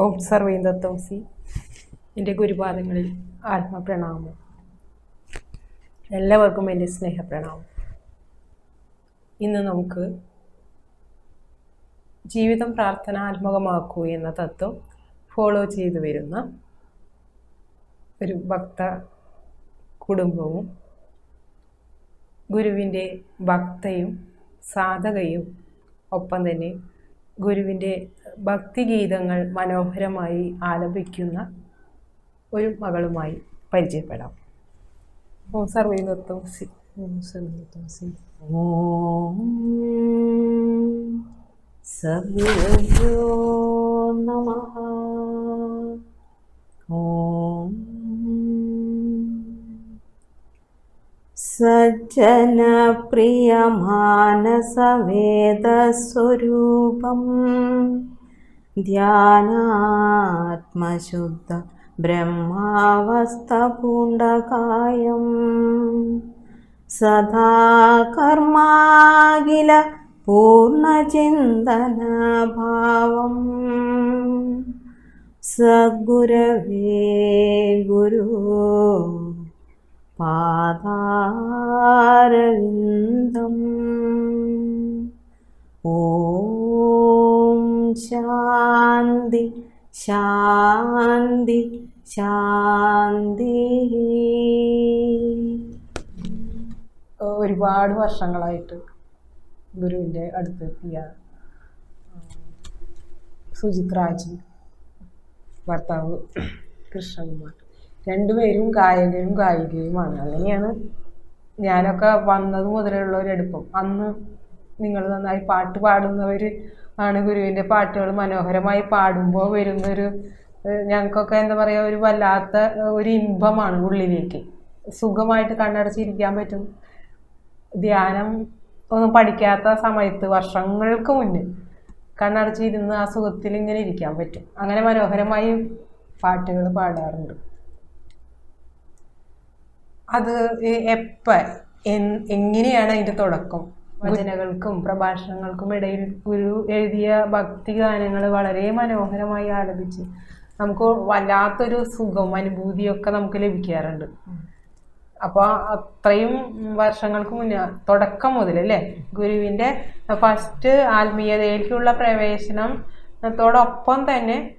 ഓം സർവേന്ദത്വം C. എന്റെ ഗുരുപാദങ്ങളിൽ ആത്മപ്രണാമം. എല്ലാവർക്കും എന്റെ സ്നേഹപ്രണാമം. ഇന്ന് നമുക്ക് ജീവിതം പ്രാർത്ഥനാത്മകമാക്കൂ എന്ന തത്വം ഫോളോ ചെയ്തു വരുന്ന ഒരു ഭക്ത കുടുംബവും ഗുരുവിന്റെ ഭക്തയും സാധകയും ഒപ്പം തന്നെ ഗുരുവിന്റെ ഭക്തിഗീതങ്ങൾ മനോഹരമായി ആലപിക്കുന്ന ഒരു മകളുമായി പരിചയപ്പെടാം. ഓ സർവൈ നൃത്തം ഓ സർവയോ सज्जनप्रियमानसवेदस्वरूपं ध्यानात्मशुद्ध ब्रह्मावस्थपूण्डकायम् सदा कर्माखिल पूर्णचिन्तनभावम् सद्गुरवे गुरु പാതാരവിന്ദം ഓം ശാന്തി ശാന്തി ശാന്തി. ഒരുപാട് വർഷങ്ങളായിട്ട് ഗുരുവിന്റെ അടുത്തെത്തിയ സുജിത് രാജി ഭർത്താവ് കൃഷ്ണകുമാർ. രണ്ടുപേരും ഗായകരും ഗായികയുമാണ്. അങ്ങനെയാണ് ഞാനൊക്കെ വന്നത് മുതലുള്ള ഒരു അടുപ്പം അന്ന് നിങ്ങൾ നന്നായി പാട്ട് പാടുന്നവർ ആണ് ഗുരുവിന്റെ പാട്ടുകൾ മനോഹരമായി പാടുമ്പോൾ വരുന്നൊരു ഞങ്ങൾക്കൊക്കെ എന്താ പറയുക ഒരു വല്ലാത്ത ഒരു ഇമ്പമാണ് ഉള്ളിലേക്ക്. സുഖമായിട്ട് കണ്ണടച്ചിരിക്കാൻ പറ്റും. ധ്യാനം ഒന്നും പഠിക്കാത്ത സമയത്ത് വർഷങ്ങൾക്ക് മുന്നേ കണ്ണടച്ചിരുന്ന് ആ സുഖത്തിൽ ഇങ്ങനെ ഇരിക്കാൻ പറ്റും. അങ്ങനെ മനോഹരമായി പാട്ടുകൾ പാടാറുണ്ട്. അത് എപ്പ എങ്ങനെയാണ് അതിന്റെ തുടക്കം? വചനകൾക്കും പ്രഭാഷണങ്ങൾക്കും ഇടയിൽ ഗുരു എഴുതിയ ഭക്തി ഗാനങ്ങൾ വളരെ മനോഹരമായി ആലപിച്ച് നമുക്ക് വല്ലാത്തൊരു സുഖം അനുഭൂതിയൊക്കെ നമുക്ക് ലഭിക്കാറുണ്ട്. അപ്പൊ അത്രയും വർഷങ്ങൾക്ക് മുന്നേ തുടക്കം മുതൽ അല്ലേ? ഗുരുവിന്റെ ഫസ്റ്റ് ആത്മീയതയിലേക്കുള്ള പ്രവേശനത്തോടൊപ്പം തന്നെ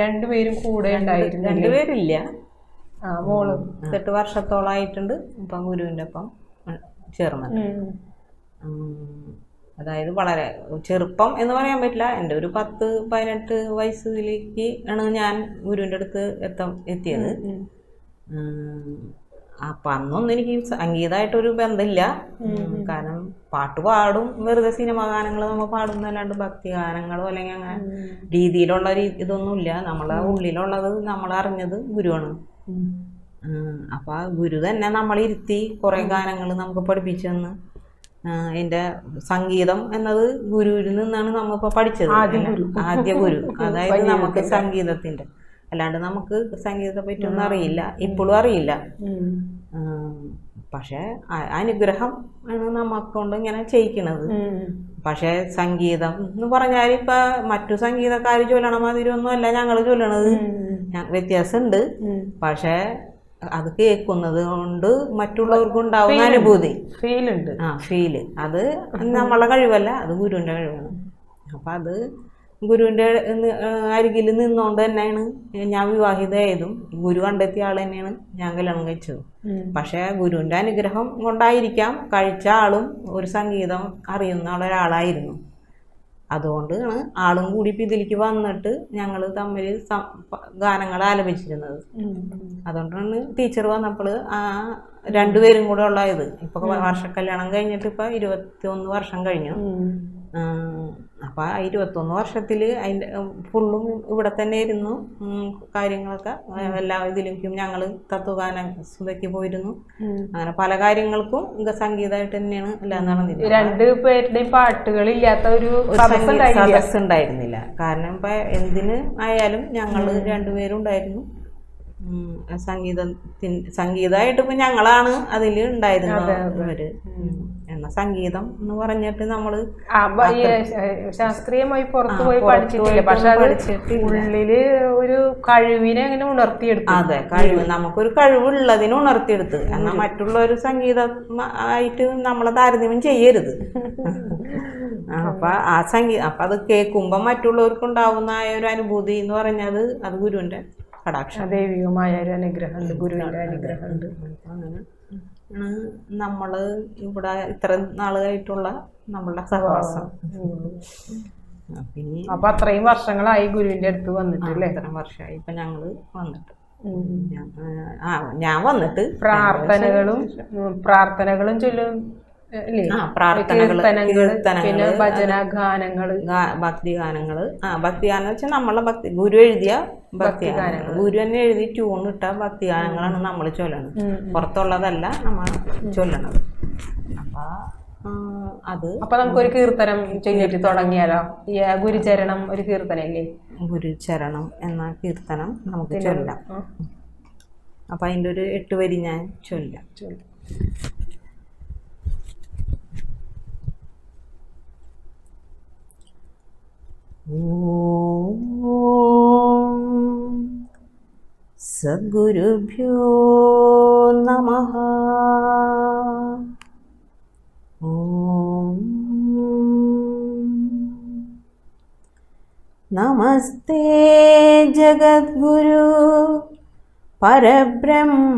രണ്ടുപേരും കൂടെ ഉണ്ടായിരുന്നു രണ്ടുപേരില്ല. ആ മോൾ എട്ട് വർഷത്തോളായിട്ടുണ്ട്. ഇപ്പം ഗുരുവിന്റെ ഒപ്പം ചേർന്നത്. അതായത് വളരെ ചെറുപ്പം എന്ന് പറയാൻ പറ്റില്ല. എന്റെ ഒരു പത്ത് പതിനെട്ട് വയസ്സിലേക്ക് ആണ് ഞാൻ ഗുരുവിന്റെ അടുത്ത് എത്താൻ എത്തിയത്. അപ്പം അന്നൊന്നും എനിക്ക് സംഗീതമായിട്ടൊരു ബന്ധമില്ല. കാരണം പാട്ട് പാടും വെറുതെ സിനിമ ഗാനങ്ങൾ നമ്മൾ പാടുന്നല്ലാണ്ട് ഭക്തി ഗാനങ്ങളോ അല്ലെങ്കിൽ അങ്ങനെ രീതിയിലുള്ള ഒരു ഇതൊന്നുമില്ല. നമ്മളെ ഉള്ളിലുള്ളത് നമ്മൾ അറിഞ്ഞത് ഗുരുവാണ്. ഉം. ഉം, അപ്പൊ ആ ഗുരു തന്നെ നമ്മളിരുത്തി കുറെ ഗാനങ്ങൾ നമുക്ക് പഠിപ്പിച്ചു തന്ന്. എന്റെ സംഗീതം എന്നത് ഗുരുവിൽ നിന്നാണ് നമ്മളിപ്പോ പഠിച്ചത്. ആദ്യ ഗുരു. അതായത് നമുക്ക് സംഗീതത്തിന്റെ. അല്ലാണ്ട് നമുക്ക് സംഗീതത്തെ പറ്റിയൊന്നും അറിയില്ല. ഇപ്പോഴും അറിയില്ല. പക്ഷേ അനുഗ്രഹം ആണ് നമ്മക്കൊണ്ട് ഇങ്ങനെ ചെയ്യിക്കണത്. പക്ഷെ സംഗീതം എന്ന് പറഞ്ഞാൽ ഇപ്പൊ മറ്റു സംഗീതക്കാർ ചൊല്ലണ മാതിരി ഒന്നും അല്ല ഞങ്ങൾ ചൊല്ലണത് വ്യത്യാസമുണ്ട്. പക്ഷേ അത് കേൾക്കുന്നത് കൊണ്ട് മറ്റുള്ളവർക്ക് ഉണ്ടാവുന്ന അനുഭൂതി. ഫീലുണ്ട് ഉണ്ട്. ആ ഫീൽ. അത് നമ്മളെ കഴിവല്ല അത് ഗുരുവിന്റെ കഴിവാണ്. അപ്പൊ അത് ഗുരുവിന്റെ അരികിൽ നിന്നുകൊണ്ട് തന്നെയാണ് ഞാൻ വിവാഹിതയായതും. ഗുരു കണ്ടെത്തിയ ആൾ തന്നെയാണ് ഞാൻ കല്യാണം കഴിച്ചത്. പക്ഷെ ഗുരുവിന്റെ അനുഗ്രഹം കൊണ്ടായിരിക്കാം കഴിച്ച ആളും ഒരു സംഗീതം അറിയുന്ന ഒരാളായിരുന്നു. അതുകൊണ്ടാണ് ആളും കൂടി ഇപ്പം ഇതിലേക്ക് വന്നിട്ട് ഞങ്ങൾ തമ്മിൽ ഗാനങ്ങൾ ആലപിച്ചിരുന്നത്. അതുകൊണ്ടാണ് ടീച്ചർ വന്നപ്പോൾ ആ രണ്ടുപേരും കൂടെ ഉള്ള ഇത് ഇപ്പൊ വർഷ കല്യാണം കഴിഞ്ഞിട്ട് ഇപ്പൊ ഇരുപത്തി ഒന്ന് വർഷം കഴിഞ്ഞു. ഉം. അപ്പം ആ ഇരുപത്തൊന്ന് വർഷത്തിൽ അതിന്റെ ഫുള്ളും ഇവിടെ തന്നെ ഇരുന്നു. കാര്യങ്ങളൊക്കെ എല്ലാ ഇതിലേക്കും ഞങ്ങൾ തത്വഗാന സുതയ്ക്ക് പോയിരുന്നു. അങ്ങനെ പല കാര്യങ്ങൾക്കും ഇത് സംഗീതമായിട്ട് തന്നെയാണ് എല്ലാം നടന്നിരുന്നത്. രണ്ട് പേരുടെയും പാട്ടുകൾ ഇല്ലാത്ത ഒരു സദസ് ഉണ്ടായിരുന്നില്ല? കാരണം ഇപ്പം എന്തിന് ആയാലും ഞങ്ങൾ രണ്ടുപേരും ഉണ്ടായിരുന്നു. സംഗീതത്തിൻ സംഗീതമായിട്ട് ഇപ്പം ഞങ്ങളാണ് അതിൽ ഉണ്ടായിരുന്നത് അവർ ഉം. എന്നാൽ സംഗീതം എന്ന് പറഞ്ഞിട്ട് നമ്മൾ ശാസ്ത്രീയമായി പുറത്തു പോയി പഠിച്ചിട്ടില്ല. പക്ഷെ ഉള്ളിൽ ഒരു കഴിവിനെ അങ്ങനെ ഉണർത്തിയെടുത്തു അതെ കഴിവ്. നമുക്കൊരു കഴിവുള്ളതിനെ ഉണർത്തിയെടുത്ത്. എന്നാൽ മറ്റുള്ളൊരു സംഗീതം ആയിട്ട് നമ്മളെ താരതമ്യം ചെയ്യരുത്. അപ്പൊ ആ സംഗീതം അപ്പൊ അത് കേൾക്കുമ്പോൾ മറ്റുള്ളവർക്ക് ഉണ്ടാവുന്ന ഒരു അനുഭൂതി എന്ന് പറഞ്ഞത് അത് ഗുരുവിന്റെ കടാക്ഷ. ദൈവികമായ ഒരു അനുഗ്രഹമുണ്ട് ഗുരുവിന്റെ അനുഗ്രഹമുണ്ട്. അങ്ങനെ. ആണ് നമ്മൾ ഇവിടെ ഇത്ര നാളുകളായിട്ടുള്ള നമ്മളുടെ സഹവാസം. അപ്പൊ അത്രയും വർഷങ്ങളായി ഗുരുവിന്റെ അടുത്ത് വന്നിട്ടില്ലേ ഇത്ര വർഷമായി. ഇപ്പൊ ഞങ്ങൾ വന്നിട്ട്. ഞാൻ ആ ഞാൻ വന്നിട്ട്. പ്രാർത്ഥനകളും പ്രാർത്ഥനകളും ചൊല്ലും. പ്രാർത്ഥനകൾ പിന്നെ ഭജന ഗാനങ്ങൾ ഭക്തി ഗാനങ്ങൾ ആ ഭക്തിഗാനം വെച്ചാൽ നമ്മളെ ഭക്തി ഗുരു എഴുതിയ ഭക്തി ഗാനങ്ങൾ ഗുരു തന്നെ എഴുതി ട്യൂൺ ഇട്ട ഭക്തി ഗാനങ്ങളാണ് നമ്മൾ ചൊല്ലണത്. പുറത്തുള്ളതല്ല നമ്മൾ ചൊല്ലണത് അപ്പൊ അത് അപ്പൊ നമുക്കൊരു കീർത്തനം ചൊല്ലിട്ട് തുടങ്ങിയാലോ? ഈ ഗുരുചരണം ഒരു കീർത്തനല്ലേ ഗുരുചരണം എന്ന കീർത്തനം നമുക്ക് ചൊല്ലാം. അപ്പൊ അതിന്റെ ഒരു എട്ട് വരി ഞാൻ ചൊല്ലാം. ചൊല്ല്. ഓം. സദ്ഗുരുഭ്യോ നമ. ഓം. നമസ്തേ ജഗദ്ഗുരു. പരബ്രഹ്മമൂർത്തേ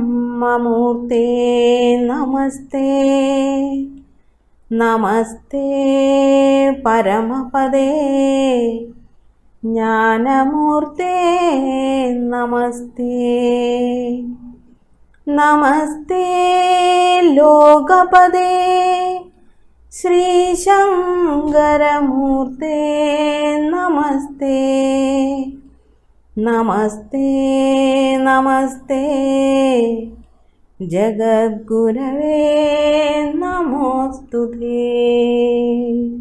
നമസ്തേ. നമസ്തേ പരമപദേ. ജ്ഞാനമൂർത്തേ നമസ്തേ. നമസ്തേ ലോകപദേ. ശ്രീശങ്കരമൂർത്തേ നമസ്തേ. നമസ്തേ നമസ്തേ. जगद्गुरवे नमोऽस्तु ते।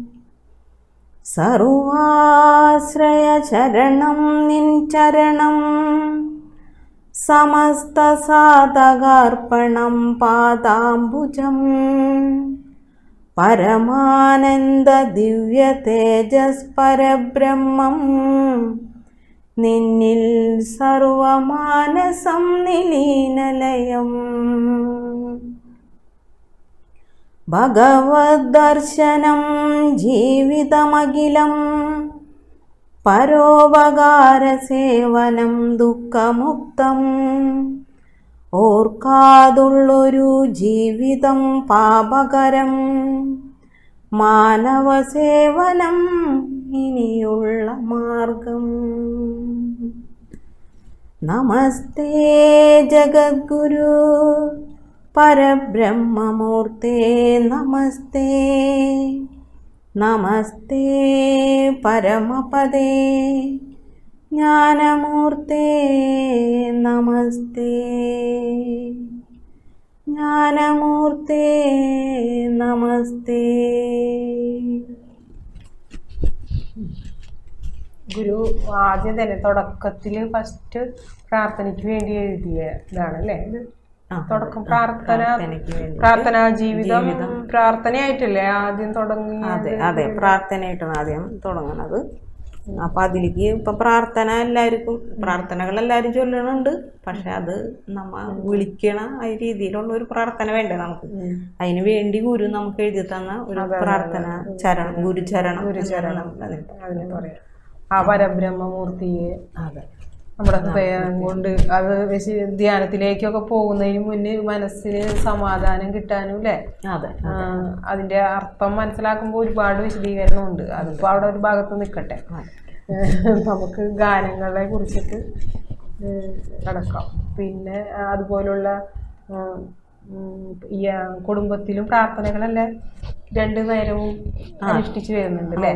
सर्वाश्रयचरणं निञ्चरणं समस्तसाधकार्पणं पादाम्बुजम्। परमानन्ददिव्यतेजस्परब्रह्मम्। നിന്നിൽ സർവമാനസം നിലീനലയം. ഭഗവദ്ദർശനം ജീവിതമഖിലം പരോപകാരസേവനം ദുഃഖമുക്തം. ഓർക്കാതുള്ളൊരു ജീവിതം പാപകരം മാനവസേവനം ഇനിയുള്ള മാർഗം. നമസ്തേ ജഗദ്ഗുരു. പരബ്രഹ്മമൂർത്തേ നമസ്തേ. നമസ്തേ പരമപദേ. ജ്ഞാനമൂർത്തേ നമസ്തേ. ജ്ഞാനമൂർത്തേ നമസ്തേ. ഗുരു ആദ്യം തന്നെ തുടക്കത്തിൽ ഫസ്റ്റ് പ്രാർത്ഥനയ്ക്ക് വേണ്ടി എഴുതിയ ഇതാണ് അല്ലേ? ഇത് തുടക്കം പ്രാർത്ഥന പ്രാർത്ഥന പ്രാർത്ഥനാ ജീവിതം പ്രാർത്ഥനയായിട്ടല്ലേ ആദ്യം തുടങ്ങി അതെ അതെ പ്രാർത്ഥനയായിട്ടാണ് ആദ്യം തുടങ്ങണത്. അപ്പൊ അതിലേക്ക് ഇപ്പൊ പ്രാർത്ഥന എല്ലാവർക്കും പ്രാർത്ഥനകൾ എല്ലാവരും ചൊല്ലണുണ്ട്. പക്ഷെ അത് നമ്മ വിളിക്കണ ആ രീതിയിലുള്ള ഒരു പ്രാർത്ഥന വേണ്ടേ നമുക്ക്? അതിന് വേണ്ടി ഗുരു നമുക്ക് എഴുതി തന്ന ഒരു പ്രാർത്ഥന ചരണം ഗുരുചരണം ഗുരുചരണം. അതിന് പറയാം. ആ പരബ്രഹ്മമൂർത്തിയെ. അതെ. നമ്മുടെ ഹൃദയം കൊണ്ട് അത് വെച്ച് ധ്യാനത്തിലേക്കൊക്കെ പോകുന്നതിന് മുന്നേ മനസ്സിന് സമാധാനം കിട്ടാനും അല്ലേ അതെ അതിന്റെ അർത്ഥം മനസ്സിലാക്കുമ്പോൾ ഒരുപാട് വിശദീകരണമുണ്ട്. അതിപ്പോ അവിടെ ഒരു ഭാഗത്ത് നിൽക്കട്ടെ നമുക്ക് ഗാനങ്ങളെ കുറിച്ചിട്ട് കിടക്കാം. പിന്നെ അതുപോലുള്ള കുടുംബത്തിലും പ്രാർത്ഥനകളല്ലേ രണ്ടു നേരവും അനുഷ്ഠിച്ചു വരുന്നുണ്ട് അല്ലേ?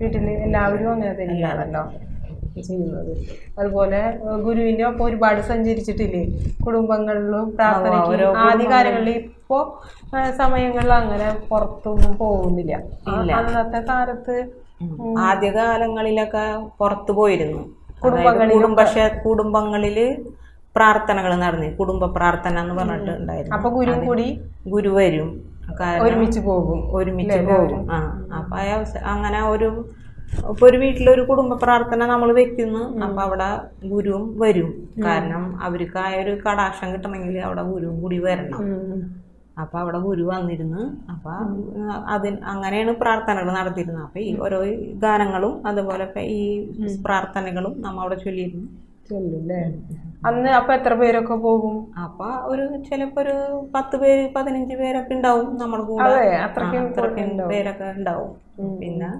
വീട്ടിൽ എല്ലാവരും അങ്ങനെ തന്നെയാണല്ലോ ചെയ്യുന്നത്. അതുപോലെ ഗുരുവിന്റെ ഒപ്പം ഒരുപാട് സഞ്ചരിച്ചിട്ടില്ലേ? കുടുംബങ്ങളിലും പ്രാർത്ഥനയ്ക്ക് ആദ്യകാലങ്ങളിൽ ഇപ്പോ ഏഹ്, സമയങ്ങളിൽ അങ്ങനെ പുറത്തൊന്നും പോകുന്നില്ല. അന്നത്തെ കാലത്ത് ആദ്യ ആദ്യകാലങ്ങളിലൊക്കെ പുറത്തു പോയിരുന്നു. കുടുംബങ്ങളിലും പക്ഷെ കുടുംബങ്ങളിൽ പ്രാർത്ഥനകൾ നടന്നു. കുടുംബ പ്രാർത്ഥന എന്ന് പറഞ്ഞിട്ട് ഉണ്ടായിരുന്നു. അപ്പൊ ഗുരു കൂടി ഗുരു വരും. ഒരുമിച്ച് പോകും. ഒരുമിച്ച് പോകും. ആ അപ്പൊ അങ്ങനെ ഒരു ഇപ്പൊ ഒരു വീട്ടിലൊരു കുടുംബ പ്രാർത്ഥന നമ്മൾ വെക്കുന്നു. അപ്പൊ അവിടെ ഗുരുവും വരും. കാരണം അവർക്ക് ആ ഒരു കടാക്ഷം കിട്ടണമെങ്കിൽ അവിടെ ഗുരുവും കൂടി വരണം. അപ്പൊ അവിടെ ഗുരു വന്നിരുന്നു. അപ്പൊ അതിന് അങ്ങനെയാണ് പ്രാർത്ഥനകൾ നടത്തിയിരുന്നത്. അപ്പൊ ഈ ഓരോ ഗാനങ്ങളും അതുപോലെ ഈ പ്രാർത്ഥനകളും നമ്മ അവിടെ ചൊല്ലിയിരുന്നു. അന്ന് അപ്പൊ എത്ര പേരൊക്കെ പോകും? അപ്പൊ ഒരു ചിലപ്പോ ഒരു പത്ത് പേര് പതിനഞ്ച് പേരൊക്കെ ഉണ്ടാവും നമ്മുടെ കൂടെ. അതെ ആ, അത്രയ്ക്കും പേരൊക്കെ ഉണ്ടാവും. പിന്നെ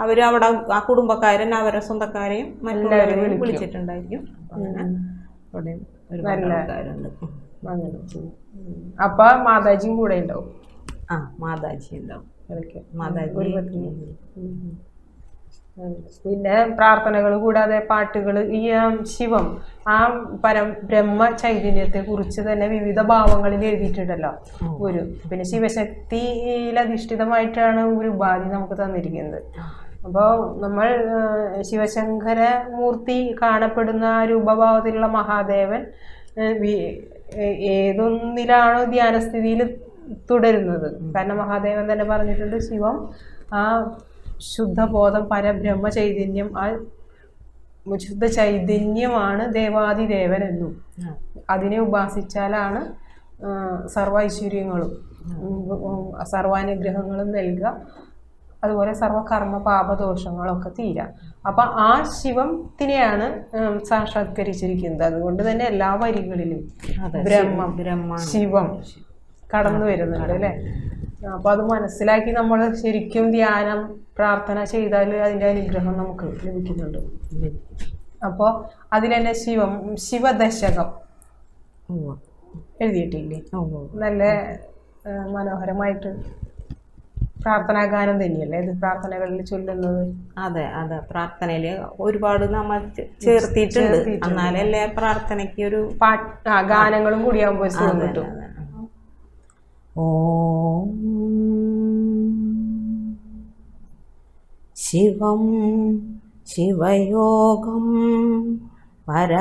അവർ അവിടെ ആ കുടുംബക്കാരൻ അവരെ സ്വന്തക്കാരെയും മറ്റുള്ളവരെയും വിളിച്ചിട്ടുണ്ടായിരിക്കും. അങ്ങനെ അവിടെ ഒരുപാട് ആൾക്കാരുണ്ട്. അപ്പൊ മാതാജിയും കൂടെ ഉണ്ടാവും. ആ മാതാജി ഉണ്ടാവും. മാതാജി പിന്നെ പ്രാർത്ഥനകൾ കൂടാതെ പാട്ടുകൾ ഈ ശിവം ആ പരം ബ്രഹ്മ ചൈതന്യത്തെ കുറിച്ച് തന്നെ വിവിധ ഭാവങ്ങളിൽ എഴുതിയിട്ടുണ്ടല്ലോ ഒരു പിന്നെ ശിവശക്തിയിൽ അധിഷ്ഠിതമായിട്ടാണ് ഒരു ഉപാധി നമുക്ക് തന്നിരിക്കുന്നത്. അപ്പോൾ നമ്മൾ ശിവശങ്കര മൂർത്തി കാണപ്പെടുന്ന രൂപഭാവത്തിലുള്ള മഹാദേവൻ ഏതൊന്നിലാണോ ധ്യാനസ്ഥിതിയിൽ തുടരുന്നത്. കാരണം മഹാദേവൻ തന്നെ പറഞ്ഞിട്ടുണ്ട് ശിവം ആ ശുദ്ധബോധം പരബ്രഹ്മ ചൈതന്യം ആ ശുദ്ധ ചൈതന്യമാണ് ദേവാദിദേവൻ എന്നും. അതിനെ ഉപാസിച്ചാലാണ് സർവ ഐശ്വര്യങ്ങളും സർവാനുഗ്രഹങ്ങളും നൽകുക. അതുപോലെ സർവകർമ്മ പാപദോഷങ്ങളൊക്കെ തീരാം അപ്പം ആ ശിവത്തിനെയാണ് സാക്ഷാത്കരിച്ചിരിക്കുന്നത്. അതുകൊണ്ട് തന്നെ എല്ലാ വരികളിലും ബ്രഹ്മ ശിവം കടന്നു വരുന്നുണ്ട് അല്ലേ? അപ്പൊ അത് മനസ്സിലാക്കി നമ്മൾ ശരിക്കും ധ്യാനം പ്രാർത്ഥന ചെയ്താൽ അതിന്റെ അനുഗ്രഹം നമുക്ക് ലഭിക്കുന്നുണ്ട്. അപ്പോൾ അതിൽ തന്നെ ശിവം ശിവദശകം. എഴുതിയിട്ടില്ലേ? നല്ല മനോഹരമായിട്ട് പ്രാർത്ഥനാ ഗാനം തന്നെയല്ലേ ഇത്? പ്രാർത്ഥനകളിൽ ചൊല്ലുന്നത്. അതെ അതെ. പ്രാർത്ഥനയിൽ ഒരുപാട് നമ്മൾ ചേർത്തിട്ടുണ്ട് എന്നാലല്ലേ പ്രാർത്ഥനയ്ക്ക് ഒരു പാട്ട് ഗാനങ്ങളും കൂടിയാകുമ്പോൾ കിട്ടും. ॐ शिवं शिवयोगं परमानन्दमयं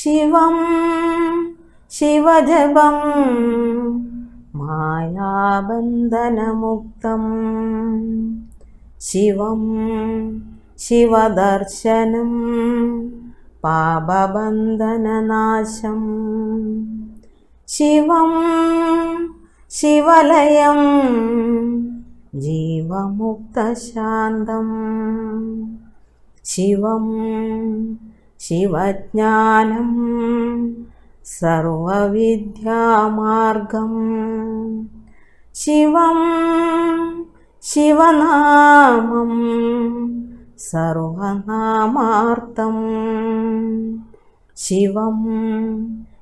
शिवं शिवजपं मायाबन्दनमुक्तं शिवं शिवदर्शनम् पापबन्धननाशं शिवं शिवलयं जीवमुक्तशान्तम्। शिवं शिवज्ञानं सर्वविद्यामार्गं शिवं शिवनामम् सर्वनामार्तं शिवं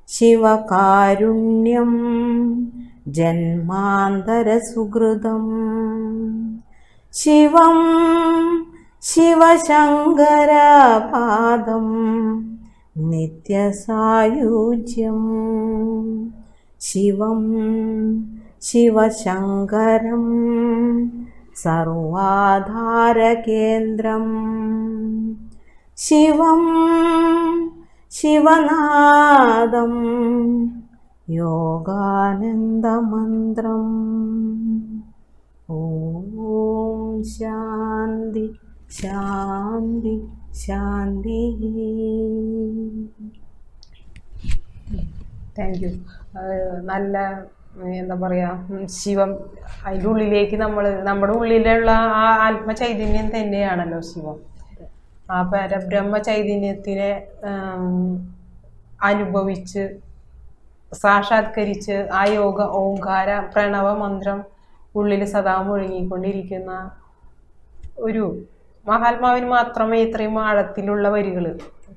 शिवकारुण्यं जन्मान्तरसुहृदं शिवं शिवशङ्करपादं नित्यसायुज्यं। शिवं शिवशङ्करम् സർവാധാരകേന്ദ്രം. ശിവം ശിവനാദം. യോഗാനന്ദമന്ത്രം. ഓം ശാന്തി ശാന്തി ശാന്തി. താങ്ക് യു നല്ല എന്താ പറയാ ശിവം അതിന്റെ ഉള്ളിലേക്ക് നമ്മൾ നമ്മുടെ ഉള്ളിലുള്ള ആ ആത്മചൈതന്യം തന്നെയാണല്ലോ ശിവം. ആ പരബ്രഹ്മ ചൈതന്യത്തിനെ അനുഭവിച്ച് സാക്ഷാത്കരിച്ച് ആ യോഗ ഓംകാര പ്രണവ മന്ത്രം ഉള്ളിൽ സദാ മുഴങ്ങിക്കൊണ്ടിരിക്കുന്ന ഒരു മഹാത്മാവിന് മാത്രമേ ഇത്രയും ആഴത്തിലുള്ള വരികൾ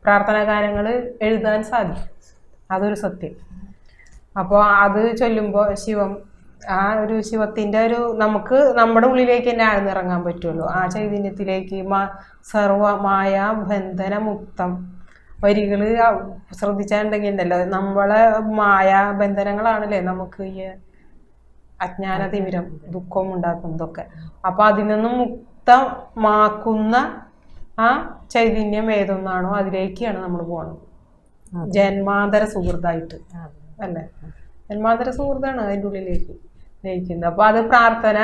പ്രാർത്ഥനാ ഗാനങ്ങൾ എഴുതാൻ സാധിക്കും. അതൊരു സത്യം. അപ്പോൾ അത് ചൊല്ലുമ്പോൾ ശിവം ആ ഒരു ശിവത്തിന്റെ ഒരു നമുക്ക് നമ്മുടെ ഉള്ളിലേക്ക് തന്നെ ആഴ്ന്നിറങ്ങാൻ പറ്റുമല്ലോ ആ ചൈതന്യത്തിലേക്ക് മാ സർവമായ ബന്ധനമുക്തം വരികൾ ശ്രദ്ധിച്ചാലുണ്ടെങ്കിൽ ഉണ്ടല്ലോ നമ്മളെ മായ ബന്ധനങ്ങളാണല്ലേ നമുക്ക് ഈ അജ്ഞാന തിമിരം ദുഃഖം ഉണ്ടാക്കുന്നതൊക്കെ അപ്പൊ അതിൽ നിന്നും മുക്തമാക്കുന്ന ആ ചൈതന്യം ഏതൊന്നാണോ അതിലേക്കാണ് നമ്മൾ പോകണം ജന്മാന്തര സുഹൃത്തായിട്ട്. അല്ലേ ജന്മാന്തര സുഹൃത്താണ് അതിന്റെ ഉള്ളിലേക്ക് ലയിക്കുന്നത് അപ്പോൾ അത് പ്രാർത്ഥന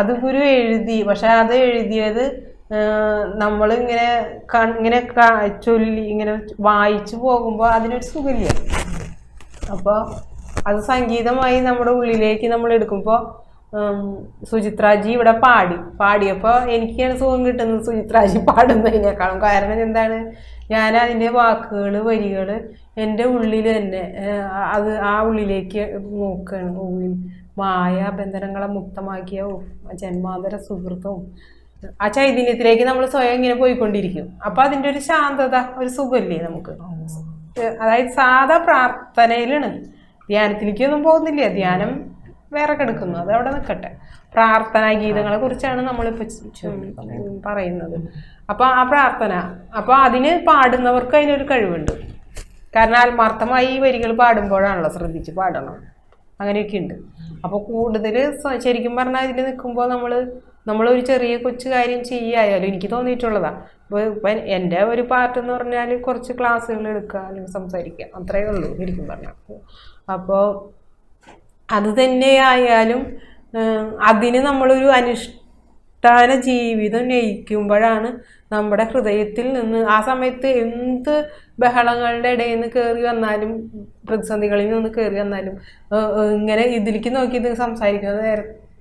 അത് ഗുരു എഴുതി പക്ഷെ അത് എഴുതിയത് നമ്മളിങ്ങനെ ഇങ്ങനെ ചൊല്ലി ഇങ്ങനെ വായിച്ചു പോകുമ്പോൾ അതിനൊരു സുഖമില്ല. അപ്പോൾ അത് സംഗീതമായി നമ്മുടെ ഉള്ളിലേക്ക് നമ്മൾ എടുക്കുമ്പോൾ സുചിത്രാജി ഇവിടെ പാടി. പാടിയപ്പോൾ എനിക്കാണ് സുഖം കിട്ടുന്നത് സുചിത്രാജി പാടുന്നതിനേക്കാളും. കാരണം എന്താണ് ഞാൻ അതിന്റെ വാക്കുകൾ വരികൾ എന്റെ ഉള്ളിൽ തന്നെ അത് ആ ഉള്ളിലേക്ക് നോക്കുകയാണ് ഉള്ളിൽ മായ ബന്ധനങ്ങളെ മുക്തമാക്കിയ ജന്മാന്തര സുഹൃത്തും. ആ ചൈതന്യത്തിലേക്ക് നമ്മൾ സ്വയം ഇങ്ങനെ പോയിക്കൊണ്ടിരിക്കും. അപ്പം അതിന്റെ ഒരു ശാന്തത ഒരു സുഖമില്ലേ നമുക്ക്? അതായത് സാധാ പ്രാർത്ഥനയിലാണ്. ധ്യാനത്തിലേക്കൊന്നും പോകുന്നില്ല. ധ്യാനം വേറെ കിടക്കുന്നു. അത് അവിടെ നിൽക്കട്ടെ. പ്രാർത്ഥനാ ഗീതങ്ങളെ കുറിച്ചാണ് നമ്മളിപ്പോൾ പറയുന്നത്. അപ്പോൾ ആ പ്രാർത്ഥന. അപ്പോൾ അതിന് പാടുന്നവർക്ക് അതിനൊരു കഴിവുണ്ട്. കാരണം ആത്മാർത്ഥമായി ഈ വരികൾ പാടുമ്പോഴാണല്ലോ ശ്രദ്ധിച്ച് പാടണം. അങ്ങനെയൊക്കെ ഉണ്ട്. അപ്പോൾ കൂടുതൽ ശരിക്കും പറഞ്ഞാൽ ഇതിൽ നിൽക്കുമ്പോൾ നമ്മൾ നമ്മളൊരു ചെറിയ കൊച്ചു കാര്യം ചെയ്യായാലും എനിക്ക് തോന്നിയിട്ടുള്ളതാണ് ഇപ്പോൾ ഇപ്പം എന്റെ ഒരു പാർട്ട് എന്ന് പറഞ്ഞാൽ കുറച്ച് ക്ലാസ്സുകൾ എടുക്കുക അല്ലെങ്കിൽ സംസാരിക്കുക അത്രയേ ഉള്ളൂ ശരിക്കും പറഞ്ഞാൽ അപ്പോൾ അത് തന്നെയായാലും അതിന് നമ്മളൊരു അനുഷ്ഠാന ജീവിതം നയിക്കുമ്പോഴാണ് നമ്മുടെ ഹൃദയത്തിൽ നിന്ന് ആ സമയത്ത് എന്ത് ബഹളങ്ങളുടെ ഇടയിൽ നിന്ന് കയറി വന്നാലും പ്രതിസന്ധികളിൽ നിന്ന് കയറി വന്നാലും ഇങ്ങനെ ഇതിലേക്ക് നോക്കി ഇത് സംസാരിക്കുന്നത്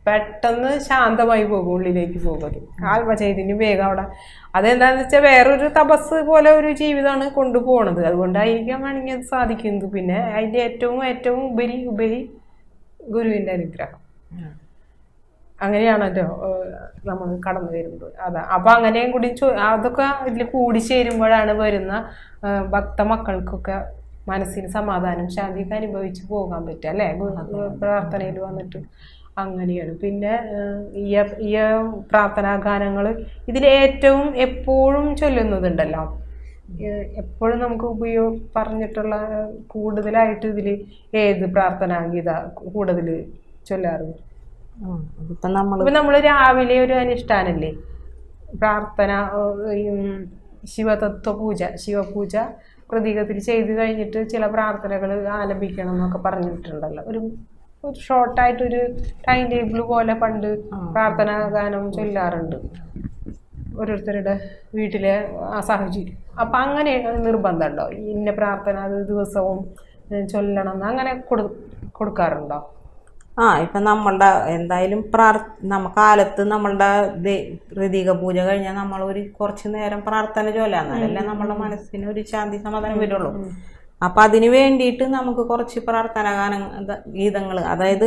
പെട്ടെന്ന് ശാന്തമായി പോകും ഉള്ളിലേക്ക് പോകും അത് ആത്മചൈതന്യം വേഗം അവിടെ. അതെന്താണെന്ന് വെച്ചാൽ വേറൊരു തപസ് പോലെ ഒരു ജീവിതമാണ് കൊണ്ടുപോകണത് അതുകൊണ്ടായിരിക്കാം വേണമെങ്കിൽ അത് സാധിക്കുന്നത്. പിന്നെ അതിന്റെ ഏറ്റവും ഏറ്റവും ഉപരി ഉപരി ഗുരുവിന്റെ അനുഗ്രഹം. അങ്ങനെയാണല്ലോ നമ്മൾ കടന്നു വരുന്നത്. അതാ അപ്പം അങ്ങനെയും കൂടി അതൊക്കെ ഇതിൽ കൂടി ചേരുമ്പോഴാണ് വരുന്ന ഭക്ത മക്കൾക്കൊക്കെ മനസ്സിന് സമാധാനം ശാന്തിയൊക്കെ അനുഭവിച്ച് പോകാൻ പറ്റുക അല്ലേ? പ്രാർത്ഥനയിൽ വന്നിട്ട് അങ്ങനെയാണ്. പിന്നെ ഈ ഈ പ്രാർത്ഥനാ ഗാനങ്ങൾ ഇതിൽ ഏറ്റവും എപ്പോഴും ചൊല്ലുന്നതുണ്ടല്ലോ. എപ്പോഴും നമുക്ക് ഉപയോഗ പറഞ്ഞിട്ടുള്ള കൂടുതലായിട്ട് ഇതിൽ ഏത് പ്രാർത്ഥനാ ഗീത കൂടുതൽ ചൊല്ലാറ് ഇപ്പം നമ്മൾ നമ്മൾ രാവിലെ ഒരു അനുഷ്ഠാനല്ലേ? പ്രാർത്ഥന ശിവതത്വ പൂജ ശിവപൂജ പ്രതീകത്തിൽ ചെയ്ത് കഴിഞ്ഞിട്ട് ചില പ്രാർത്ഥനകൾ ആലപിക്കണം എന്നൊക്കെ പറഞ്ഞിട്ടുണ്ടല്ലോ. ഒരു ഒരു ഷോർട്ടായിട്ടൊരു ടൈം ടേബിൾ പോലെ പണ്ട് പ്രാർത്ഥനാ ഗാനം ചൊല്ലാറുണ്ട്. ഓരോരുത്തരുടെ വീട്ടിലെ ആ സാഹചര്യം. അപ്പം അങ്ങനെ നിർബന്ധമുണ്ടോ? ഇന്ന പ്രാർത്ഥന അത് ദിവസവും ചൊല്ലണം അങ്ങനെ കൊടു കൊടുക്കാറുണ്ടോ? ആ ഇപ്പം നമ്മളുടെ എന്തായാലും പ്രാർ നമ്മ കാലത്ത് നമ്മളുടെ ഹൃതിക പൂജ കഴിഞ്ഞാൽ നമ്മൾ ഒരു കുറച്ച് നേരം പ്രാർത്ഥന ചൊല്ലാം എന്നാലല്ലേ നമ്മളുടെ മനസ്സിന് ഒരു ശാന്തി സമാധാനം വരുള്ളൂ. അപ്പം അതിന് വേണ്ടിയിട്ട് നമുക്ക് കുറച്ച് പ്രാർത്ഥന ഗാന ഗീതങ്ങൾ അതായത്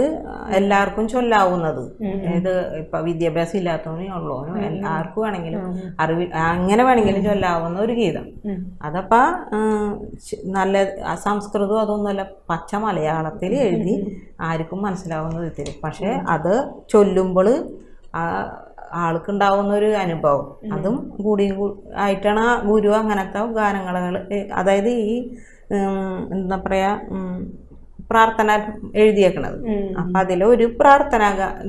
എല്ലാവർക്കും ചൊല്ലാവുന്നത്. അതായത് ഇപ്പം വിദ്യാഭ്യാസം ഇല്ലാത്തവനേ ഉള്ളവനും എല്ലാവർക്കും വേണമെങ്കിലും അറിവ് അങ്ങനെ വേണമെങ്കിലും ചൊല്ലാവുന്ന ഒരു ഗീതം. അതപ്പ നല്ല സംസ്കൃതവും അതൊന്നുമല്ല പച്ച മലയാളത്തിൽ എഴുതി ആർക്കും മനസ്സിലാവുന്ന വിധത്തിൽ പക്ഷെ അത് ചൊല്ലുമ്പോൾ ആൾക്കുണ്ടാവുന്ന ഒരു അനുഭവം. അതും കൂടിയും ആയിട്ടാണ് ആ ഗുരു അങ്ങനത്തെ ഗാനങ്ങൾ അതായത് ഈ എന്താ പറയാ പ്രാർത്ഥന എഴുതിയേക്കണത്. അപ്പം അതിലൊരു പ്രാർത്ഥന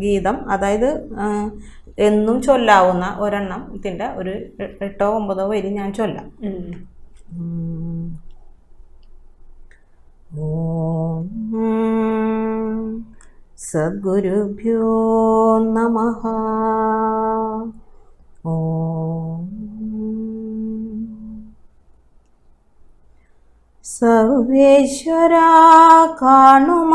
ഗീതം അതായത് എന്നും ചൊല്ലാവുന്ന ഒരെണ്ണം ഇതിന്റെ ഒരു എട്ടോ ഒമ്പതോ വരി ഞാൻ ചൊല്ലാം. ഓം സദ്ഗുരുഭ്യോ നമ ഓം സർവേശ്വര കാണുമാറാകണം.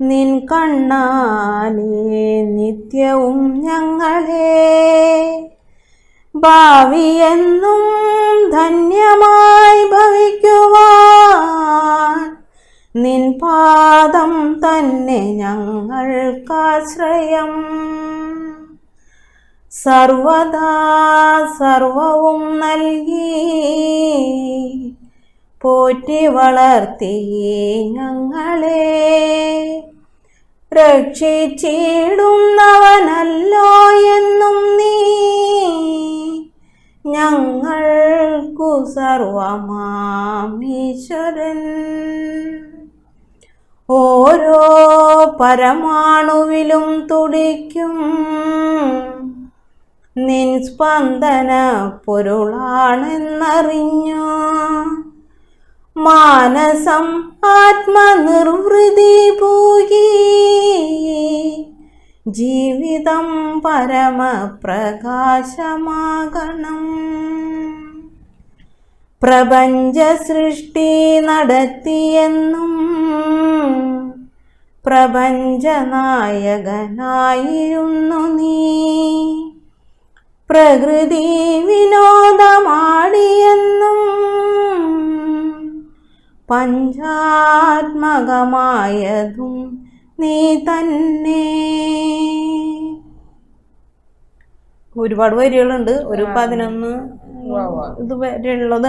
നിൻ കണ്ണാലേ നിത്യവും ഞങ്ങളെ ഭാവിയെന്നും ധന്യമായി ഭവിക്കുവാൻ. നിൻ പാദം തന്നെ ഞങ്ങൾക്കാശ്രയം. സർവദാ സർവവും നൽകി. പോറ്റി വളർത്തി ഞങ്ങളെ. രക്ഷിച്ചിടുന്നവനല്ലോ എന്നും നീ. ഞങ്ങൾക്കു സർവമാമീശ്വരൻ ഓരോ പരമാണുവിലും തുടിക്കും. നിൻ സ്പന്ദന പൊരുളാണെന്നറിഞ്ഞു. മാനസം ആത്മനിർവൃതി പൂകി ജീവിതം പരമപ്രകാശമാകണം. പ്രപഞ്ച സൃഷ്ടി നടത്തിയെന്നും പ്രപഞ്ചനായകനായിരുന്നു നീ. പ്രകൃതി വിനോദമാടിയെന്നും പഞ്ചാത്മകമായതും നീ തന്നെ. ഒരുപാട് വരികളുണ്ട്. ഒരു പതിനൊന്ന്. ഇത് വരെയുള്ളത്